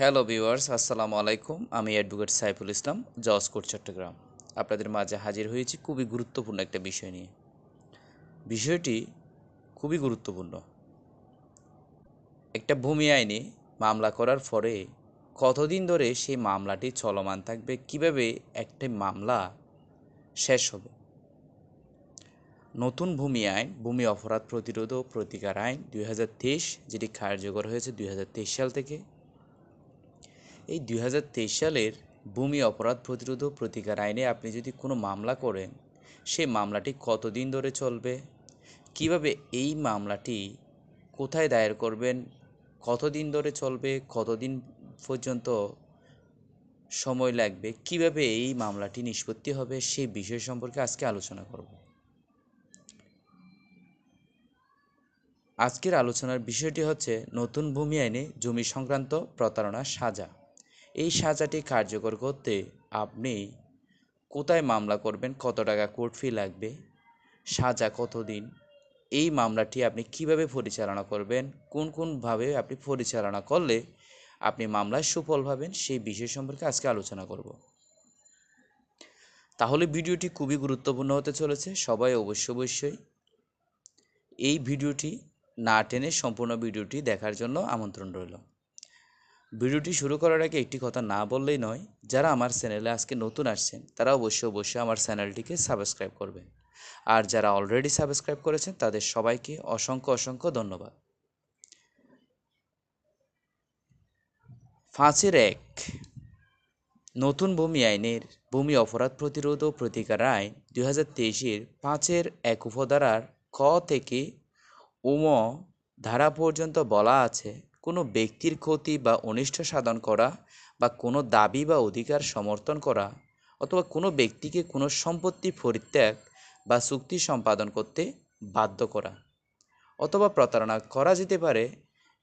Hello viewers আসসালামু আলাইকুম আমি অ্যাডভোকেট সাইফুল ইসলাম, জজ চট্টগ্রাম। আপনাদের মাঝে হাজির হয়েছি খুবই গুরুত্বপূর্ণ একটা বিষয় নিয়ে। বিষয়টি খুবই গুরুত্বপূর্ণ। একটা ভূমি আইনে মামলা করার পরে কতদিন ধরে সেই মামলাটি চলমান থাকবে, কীভাবে একটা মামলা শেষ হবে? নতুন ভূমি আইন, ভূমি অপরাধ প্রতিরোধ ও প্রতিকার আইন দুই হাজার তেইশ, যেটি কার্যকর হয়েছে দুই হাজার তেইশ সাল থেকে এই দুই হাজার তেইশ সালের ভূমি অপরাধ প্রতিরোধ ও প্রতিকার আইনে আপনি যদি কোনো মামলা করেন সেই মামলাটি কতদিন ধরে চলবে? কীভাবে এই মামলাটি কোথায় দায়ের করবেন? কতদিন ধরে চলবে? কতদিন পর্যন্ত সময় লাগবে? কীভাবে এই মামলাটি নিষ্পত্তি হবে? সেই বিষয় সম্পর্কে আজকে আলোচনা করব। আজকের আলোচনার বিষয়টি হচ্ছে, নতুন ভূমি আইনে জমি সংক্রান্ত প্রতারণার সাজা। এই সাজাটি কার্যকর করতে আপনি কোথায় মামলা করবেন? কত টাকা কোর্ট ফি লাগবে? সাজা কতদিন? এই মামলাটি আপনি কীভাবে পরিচালনা করবেন? কোন কোনভাবে আপনি পরিচালনা করলে আপনি মামলায় সুফল পাবেন? সেই বিষয় সম্পর্কে আজকে আলোচনা করব। তাহলে ভিডিওটি খুবই গুরুত্বপূর্ণ হতে চলেছে। সবাই অবশ্য অবশ্যই এই ভিডিওটি না টেনে সম্পূর্ণ ভিডিওটি দেখার জন্য আমন্ত্রণ রইল। ভিডিওটি শুরু করার আগে একটি কথা না বললেই নয়, যারা আমার চ্যানেলে আজকে নতুন আসছেন, তারা অবশ্যই অবশ্যই আমার চ্যানেলটিকে সাবস্ক্রাইব করবেন। আর যারা অলরেডি সাবস্ক্রাইব করেছেন, তাদের সবাইকে অসংখ্য অসংখ্য ধন্যবাদ। পাঁচের এক নতুন ভূমি আইনের ভূমি অপরাধ প্রতিরোধ ও প্রতিকার আইন দুই হাজার তেইশের পাঁচের এক উপধারার ক থেকে উম ধারা পর্যন্ত বলা আছে কোনো ব্যক্তির ক্ষতি বা অনিষ্ট সাধন করা বা কোনো দাবি বা অধিকার সমর্থন করা অথবা কোনো ব্যক্তিকে কোনো সম্পত্তি পরিত্যাগ বা চুক্তি সম্পাদন করতে বাধ্য করা অথবা প্রতারণা করা যেতে পারে,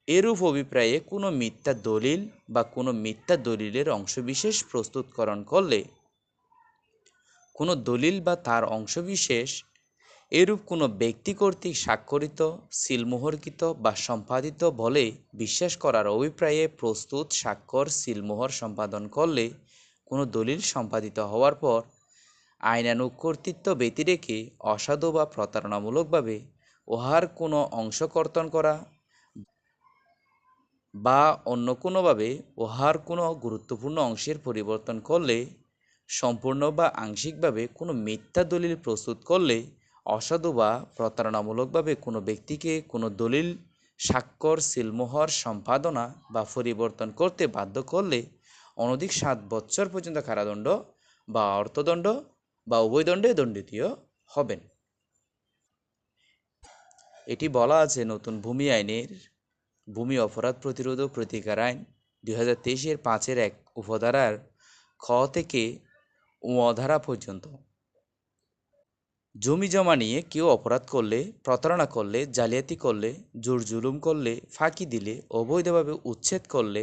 এরূপ অভিপ্রায়ে কোনো মিথ্যা দলিল বা কোনো মিথ্যা দলিলের অংশবিশেষ প্রস্তুতকরণ করলে কোনো দলিল বা তার অংশবিশেষ এরূপ কোনো ব্যক্তি কর্তৃক স্বাক্ষরিত, সিলমোহরকৃত বা সম্পাদিত বলে বিশ্বাস করার অভিপ্রায়ে প্রস্তুত স্বাক্ষর সিলমোহর সম্পাদন করলে কোনো দলিল সম্পাদিত হওয়ার পর আইনানুগ কর্তৃত্ব ব্যতিরেকে অসাধু বা প্রতারণামূলকভাবে উহার কোনো অংশ কর্তন করা বা অন্য কোনোভাবে উহার কোনো গুরুত্বপূর্ণ অংশের পরিবর্তন করলে, সম্পূর্ণ বা আংশিকভাবে কোনো মিথ্যা দলিল প্রস্তুত করলে অসাধু বা প্রতারণামূলকভাবে কোনো ব্যক্তিকে কোনো দলিল, স্বাক্ষর, সিলমোহর, সম্পাদনা বা পরিবর্তন করতে বাধ্য করলে অনধিক সাত বছর পর্যন্ত কারাদণ্ড বা অর্থদণ্ড বা উভয়দণ্ডে দণ্ডিতীয় হবেন। এটি বলা আছে নতুন ভূমি আইনের, ভূমি অপরাধ প্রতিরোধ ও প্রতিকার আইন দুই হাজার তেইশের পাঁচের এক উপধারার খ থেকে উধারা পর্যন্ত। জমি জমা নিয়ে কেউ অপরাধ করলে, প্রতারণা করলে, জালিয়াতি করলে, জোর জুলুম করলে, ফাঁকি দিলে, অবৈধভাবে উচ্ছেদ করলে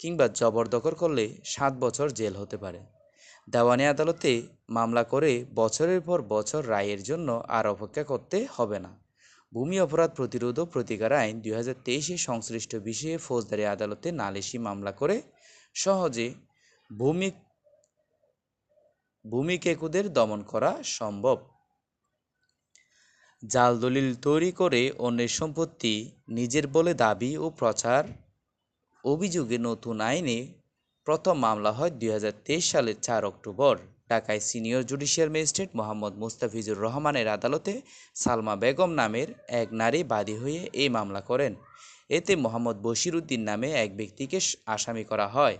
কিংবা জবরদখল করলে সাত বছর জেল হতে পারে। দেওয়ানি আদালতে মামলা করে বছরের পর বছর রায়ের জন্য আর অপেক্ষা করতে হবে না। ভূমি অপরাধ প্রতিরোধ ও প্রতিকার আইন দুই হাজার তেইশে সংশ্লিষ্ট বিষয়ে ফৌজদারি আদালতে নালিশি মামলা করে সহজে ভূমি ভূমি কেকুদের দমন করা সম্ভব। জাল দলিল তৈরি করে অন্যের সম্পত্তি, নিজের বলে দাবি ও প্রচার অভিযোগে নতুন আইনে প্রথম মামলা হয় দুই হাজার তেইশ সালের চার অক্টোবর। ঢাকায় senior judicial magistrate Mohammad Mustafizur রহমানের আদালতে সালমা বেগম নামের এক নারী বাদী হয়ে এই মামলা করেন। এতে মোহাম্মদ বশির উদ্দিন নামে এক ব্যক্তিকে আসামি করা হয়।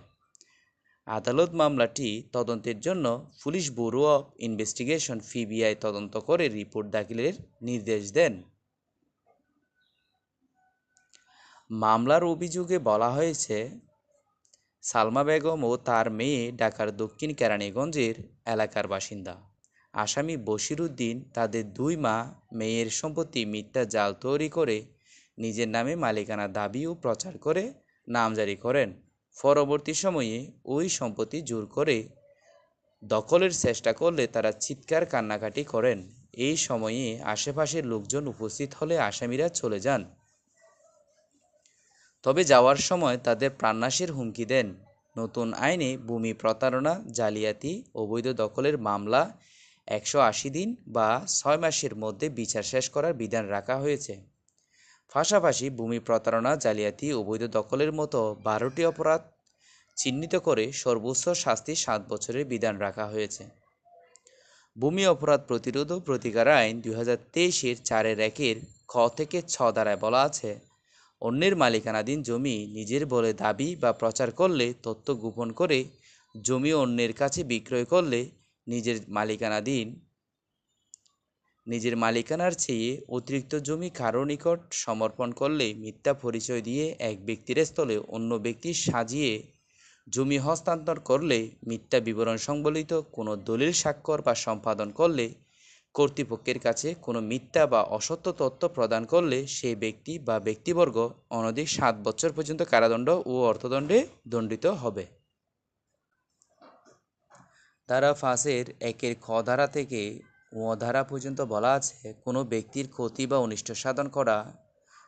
আদালত মামলাটি তদন্তের জন্য police bureau of investigation PBI তদন্ত করে রিপোর্ট দাখিলের নির্দেশ দেন। মামলার অভিযোগে বলা হয়েছে, সালমা বেগম ও তার মেয়ে ঢাকার দক্ষিণ কেরানীগঞ্জের এলাকার বাসিন্দা। আসামি বশিরুদ্দিন তাদের দুই মা, মেয়ের সম্পত্তি মিথ্যা জাল তৈরি করে নিজের নামে মালিকানা দাবি ও প্রচার করে নামজারি করেন। পরবর্তী সময়ে ওই সম্পত্তি জোর করে দখলের চেষ্টা করলে তারা চিৎকার কান্নাকাটি করেন। এই সময়ে আশেপাশের লোকজন উপস্থিত হলে আসামিরা চলে যান। তবে যাওয়ার সময় তাদের প্রাণনাশের হুমকি দেন। নতুন আইনে ভূমি প্রতারণা, জালিয়াতি, অবৈধ দখলের মামলা, একশো আশি দিন বা ছয় মাসের মধ্যে বিচার শেষ করার বিধান রাখা হয়েছে। পাশাপাশি ভূমি প্রতারণা, জালিয়াতি অবৈধ দখলের মতো বারোটি অপরাধ চিহ্নিত করে সর্বোচ্চ শাস্তি সাত বছরের বিধান রাখা হয়েছে। ভূমি অপরাধ প্রতিরোধ ও প্রতিকার আইন দুই হাজার তেইশের চারের একের খ থেকে ছ দ্বারায় বলা আছে, অন্যের মালিকানাধীন জমি নিজের বলে দাবি বা প্রচার করলে তথ্য গোপন করে জমি অন্যের কাছে বিক্রয় করলে নিজের মালিকানাধীন নিজের মালিকানার চেয়ে অতিরিক্ত জমি কারও নিকট সমর্পণ করলে মিথ্যা পরিচয় দিয়ে এক ব্যক্তির স্থলে অন্য ব্যক্তি সাজিয়ে জমি হস্তান্তর করলে মিথ্যা বিবরণ সংবলিত কোনো দলিল স্বাক্ষর বা সম্পাদন করলে কর্তৃপক্ষের কাছে কোনো মিথ্যা বা অসত্য তথ্য প্রদান করলে সেই ব্যক্তি বা ব্যক্তিবর্গ অনধিক সাত বছর পর্যন্ত কারাদণ্ড ও অর্থদণ্ডে দণ্ডিত হবে। ধারা ফাঁসের একের খ ধারা থেকে ও ধারা পর্যন্ত বলা আছে, কোনো ব্যক্তির ক্ষতি বা অনিষ্ট সাধন করা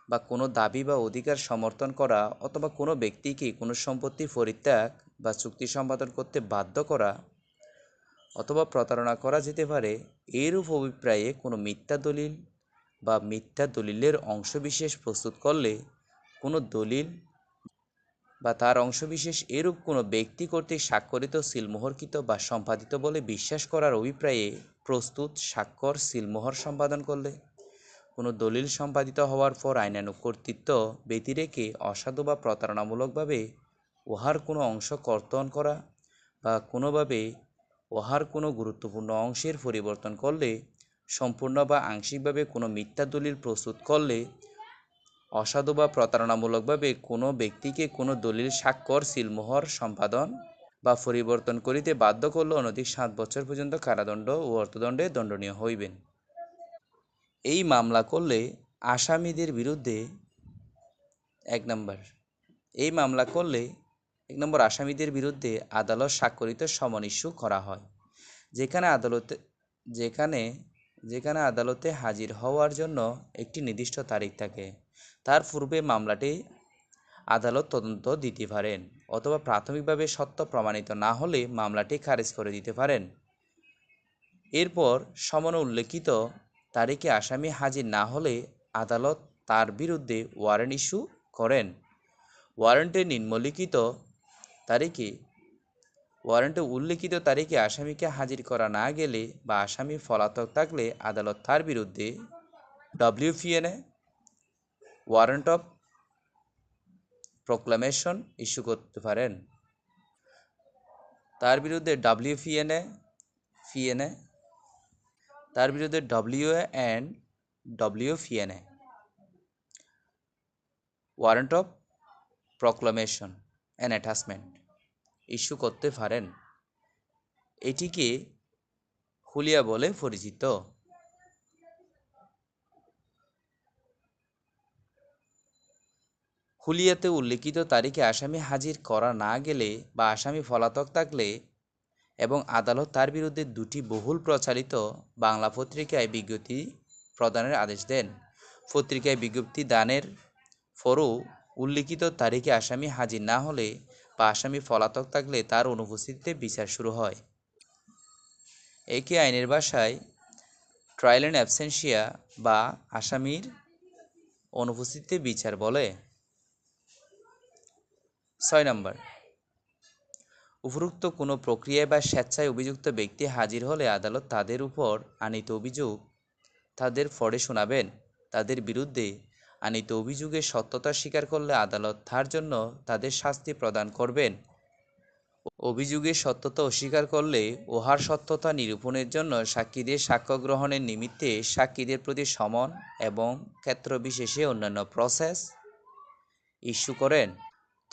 বা কোনো দাবি বা অধিকার সমর্থন করা অথবা কোনো ব্যক্তিকে কোনো সম্পত্তি পরিত্যাগ বা চুক্তি সম্পাদন করতে বাধ্য করা অথবা প্রতারণা করা যেতে পারে, এরূপ অভিপ্রায়ে কোনো মিথ্যা দলিল বা মিথ্যা দলিলের অংশবিশেষ প্রস্তুত করলে কোনো দলিল বা তার অংশবিশেষ এরূপ কোনো ব্যক্তি কর্তৃক স্বাক্ষরিত, সিলমোহরকৃত বা সম্পাদিত বলে বিশ্বাস করার অভিপ্রায়ে প্রস্তুত, স্বাক্ষর, সিলমোহর সম্পাদন করলে। কোনো দলিল সম্পাদিত হওয়ার পর আইনানুগ কর্তৃত্ব ব্যতিরেকে অসাধু বা প্রতারণামূলকভাবে উহার কোনো অংশ কর্তন করা বা কোনোভাবে উহার কোনো গুরুত্বপূর্ণ অংশের পরিবর্তন করলে, সম্পূর্ণ বা আংশিকভাবে কোনো মিথ্যা দলিল প্রস্তুত করলে, অসাধু বা প্রতারণামূলকভাবে কোনো ব্যক্তিকে কোনো দলিল, স্বাক্ষর, সিলমোহর সম্পাদন বা পরিবর্তন করিতে বাধ্য করলে অনধিক সাত বছর পর্যন্ত কারাদণ্ড ও অর্থদণ্ডে দণ্ডনীয় হইবেন। এই মামলা করলে আসামিদের বিরুদ্ধে এক নম্বর, এই মামলা করলে এক নম্বর আসামিদের বিরুদ্ধে আদালত স্বাক্ষরিত সমন ইস্যু করা হয়। যেখানে আদালতে, যেখানে যেখানে আদালতে হাজির হওয়ার জন্য একটি নির্দিষ্ট তারিখ থাকে, তার পূর্বে মামলাটি আদালত তদন্ত দিতে পারেন। অথবা প্রাথমিকভাবে সত্য প্রমাণিত না হলে মামলাটি খারিজ করে দিতে পারেন। এরপর সমন উল্লেখিত তারিখে আসামি হাজির না হলে আদালত তার বিরুদ্ধে ওয়ারেন্ট ইস্যু করেন। ওয়ারেন্টে নিম্নলিখিত তারিখে, ওয়ারেন্টে উল্লেখিত তারিখে আসামিকে হাজির করা না গেলে বা আসামি পলাতক থাকলে আদালত তার বিরুদ্ধে WPNA warrant of proclamation issue করতে পারেন। তার বিরুদ্ধে ডাব্লিউপিএনএ পিএনএ তার বিরুদ্ধে W and WPNA warrant of proclamation and attachment issue করতে পারেন। এটিকে হুলিয়া বলে পরিচিত। হুলিয়াতে উল্লেখিত তারিখে আসামি হাজির করা না গেলে বা আসামি পলাতক থাকলে এবং আদালত তার বিরুদ্ধে দুটি বহুল প্রচারিত বাংলা পত্রিকায় বিজ্ঞপ্তি প্রদানের আদেশ দেন। পত্রিকায় বিজ্ঞপ্তি দানের পরও উল্লিখিত তারিখে আসামি হাজির না হলে বা আসামি পলাতক থাকলে তার অনুপস্থিতিতে বিচার শুরু হয়। একে আইনের ভাষায় ট্রায়াল অ্যাবসেন্সিয়া বা আসামির অনুপস্থিতিতে বিচার বলে। ছয় নম্বর। উপরোক্ত কোনো প্রক্রিয়ায় বা স্বেচ্ছায় অভিযুক্ত ব্যক্তি হাজির হলে আদালত তাদের উপর আনিত অভিযোগ তাদের ফরে শোনাবেন। তাদের বিরুদ্ধে আনিত অভিযোগের সত্যতা স্বীকার করলে আদালত তার জন্য তাদের শাস্তি প্রদান করবেন। অভিযোগের সত্যতা অস্বীকার করলে ওহার সত্যতা নিরূপণের জন্য সাক্ষীদের সাক্ষ্য গ্রহণের নিমিত্তে সাক্ষীদের প্রতি সমন এবং ক্ষেত্রবিশেষে অন্যান্য প্রসেস ইস্যু করেন।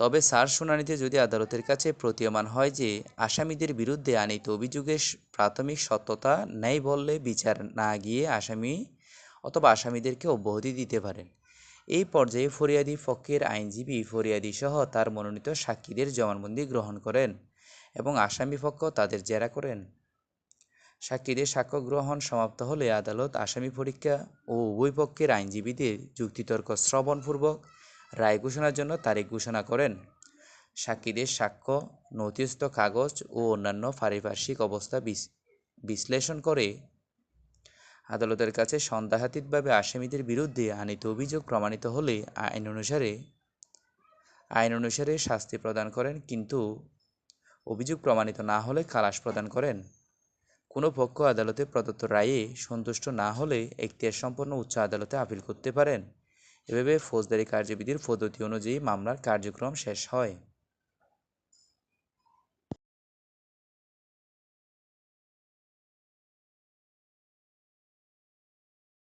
তবে সার শুনানিতে যদি আদালতের কাছে প্রতীয়মান হয় যে আসামিদের বিরুদ্ধে আনিত অভিযোগের প্রাথমিক সত্যতা নেই বললে বিচার না গিয়ে আসামি অথবা আসামিদেরকে অব্যাহতি দিতে পারেন। এই পর্যায়ে ফরিয়াদি পক্ষের আইনজীবী ফরিয়াদি সহ তার মনোনীত সাক্ষীদের জবানবন্দি গ্রহণ করেন এবং আসামি পক্ষ তাদের জেরা করেন। সাক্ষীদের সাক্ষ্য গ্রহণ সমাপ্ত হলে আদালত আসামি পরীক্ষা ও উভয় পক্ষের আইনজীবীদের যুক্তিতর্ক শ্রবণপূর্বক রায় ঘোষণার জন্য তারিখ ঘোষণা করেন। সাক্ষীদের সাক্ষ্য, নথিস্থ কাগজ ও অন্যান্য পারিপার্শ্বিক অবস্থা বিশ্লেষণ করে। আদালতের কাছে সন্দেহাতীতভাবে আসামিদের বিরুদ্ধে আনিত অভিযোগ প্রমাণিত হলে আইন অনুসারে আইন অনুসারে শাস্তি প্রদান করেন কিন্তু অভিযোগ প্রমাণিত না হলে খালাস প্রদান করেন। কোনো পক্ষ আদালতে প্রদত্ত রায়ে সন্তুষ্ট না হলে এখতিয়ার সম্পন্ন উচ্চ আদালতে আপিল করতে পারেন। এভাবে ফৌজদারি কার্যবিধির পদ্ধতি অনুযায়ী মামলার কার্যক্রম শেষ হয়।